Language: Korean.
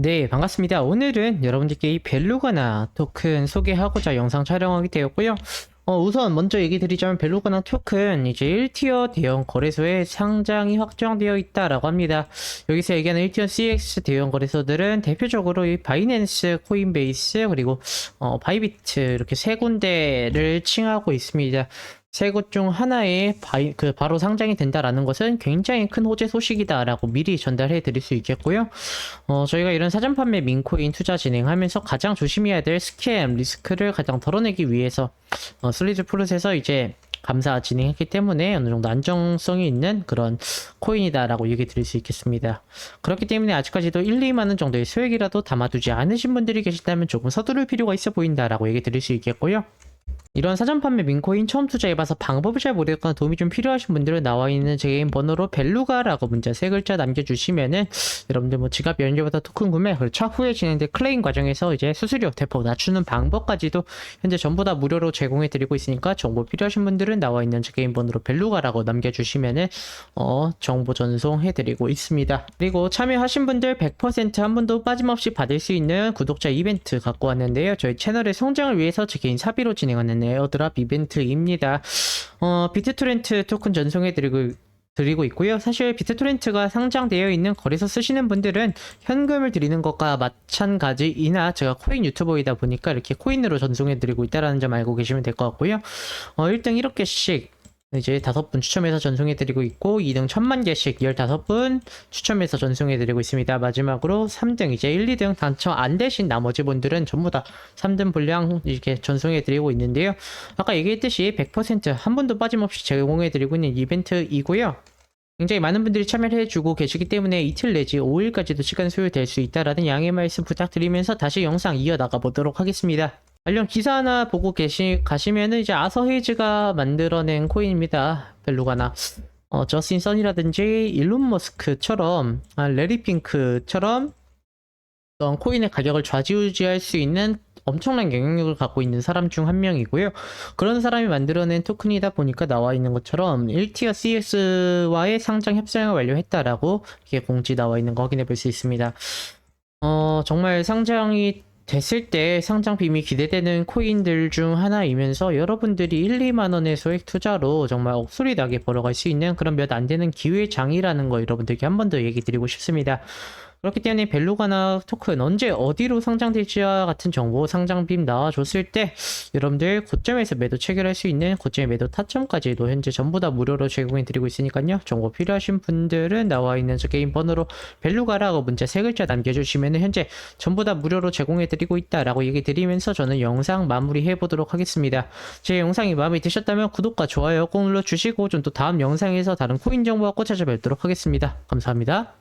네, 반갑습니다. 오늘은 여러분들께 이 벨루가나 토큰 소개하고자 영상 촬영하게 되었고요. 어, 우선 먼저 얘기 드리자면 벨루가나 토큰 이제 1티어 대형 거래소에 상장이 확정되어 있다라고 합니다. 여기서 얘기하는 1티어 CX 대형 거래소들은 대표적으로 이 바이낸스, 코인베이스, 그리고 어, 바이비트 이렇게 세 군데를 칭하고 있습니다. 세 곳 중 하나에 바이, 그 바로 상장이 된다라는 것은 굉장히 큰 호재 소식이다라고 미리 전달해 드릴 수 있겠고요. 어, 저희가 이런 사전 판매 민코인 투자 진행하면서 가장 조심해야 될 스캠 리스크를 가장 덜어내기 위해서 어, 슬리즈 플롯에서 이제 감사 진행했기 때문에 어느 정도 안정성이 있는 그런 코인이다라고 얘기 드릴 수 있겠습니다. 그렇기 때문에 아직까지도 1, 2만 원 정도의 수익이라도 담아두지 않으신 분들이 계시다면 조금 서두를 필요가 있어 보인다라고 얘기 드릴 수 있겠고요. 이런 사전 판매 민코인 처음 투자해봐서 방법을 잘 모르겠거나 도움이 좀 필요하신 분들은 나와 있는 제 개인 번호로 벨루가라고 문자 세 글자 남겨주시면은 여러분들 뭐 지갑 연료보다 토큰 구매 그리고 차후에 진행된 클레임 과정에서 이제 수수료 대폭 낮추는 방법까지도 현재 전부 다 무료로 제공해드리고 있으니까 정보 필요하신 분들은 나와 있는 제 개인 번호로 벨루가라고 남겨주시면은 어 정보 전송해드리고 있습니다. 그리고 참여하신 분들 100%한 분도 빠짐없이 받을 수 있는 구독자 이벤트 갖고 왔는데요. 저희 채널의 성장을 위해서 제 개인 사비로 진행하는 에어드랍 이벤트입니다. 어, 비트토렌트 토큰 전송해드리고 드리고 있고요. 사실 비트토렌트가 상장되어 있는 거래소 쓰시는 분들은 현금을 드리는 것과 마찬가지이나 제가 코인 유튜버이다 보니까 이렇게 코인으로 전송해드리고 있다는 점 알고 계시면 될 것 같고요. 어, 1등 1억개씩 이제 다섯 분 추첨해서 전송해드리고 있고 2등 천만 개씩 15분 추첨해서 전송해드리고 있습니다. 마지막으로 3등 이제 1, 2등 당첨 안 되신 나머지 분들은 전부 다 3등 분량 이렇게 전송해드리고 있는데요. 아까 얘기했듯이 100%한 분도 빠짐없이 제공해드리고 있는 이벤트이고요. 굉장히 많은 분들이 참여를 해주고 계시기 때문에 이틀 내지 5일까지도 시간 소요될 수 있다라는 양해 말씀 부탁드리면서 다시 영상 이어나가 보도록 하겠습니다. 관련 기사 하나 보고 계시, 가시면은 이제 아서 헤이즈가 만들어낸 코인입니다. 벨루가나. 어, 저스틴 선이라든지 일론 머스크처럼, 아, 레리 핑크처럼 어떤 코인의 가격을 좌지우지할 수 있는 엄청난 영향력을 갖고 있는 사람 중 한 명이고요. 그런 사람이 만들어낸 토큰이다 보니까 나와 있는 것처럼 1티어 CS와의 상장 협상을 완료했다라고 이렇게 공지 나와 있는 거 확인해 볼 수 있습니다. 어, 정말 상장이 됐을 때 상장 빔이 기대되는 코인들 중 하나이면서 여러분들이 1, 2만 원의 소액 투자로 정말 억소리 나게 벌어갈 수 있는 그런 몇 안 되는 기회 장이라는 거 여러분들께 한 번 더 얘기 드리고 싶습니다. 그렇기 때문에 벨루가나 토큰 언제 어디로 상장될지와 같은 정보 상장빔 나와줬을 때 여러분들 고점에서 매도 체결할 수 있는 고점의 매도 타점까지도 현재 전부 다 무료로 제공해 드리고 있으니까요. 정보 필요하신 분들은 나와 있는 저 게임 번호로 벨루가라고 문자 세 글자 남겨주시면 현재 전부 다 무료로 제공해 드리고 있다라고 얘기 드리면서 저는 영상 마무리해 보도록 하겠습니다. 제 영상이 마음에 드셨다면 구독과 좋아요 꼭 눌러주시고 좀 또 다음 영상에서 다른 코인 정보 갖고 찾아뵙도록 하겠습니다. 감사합니다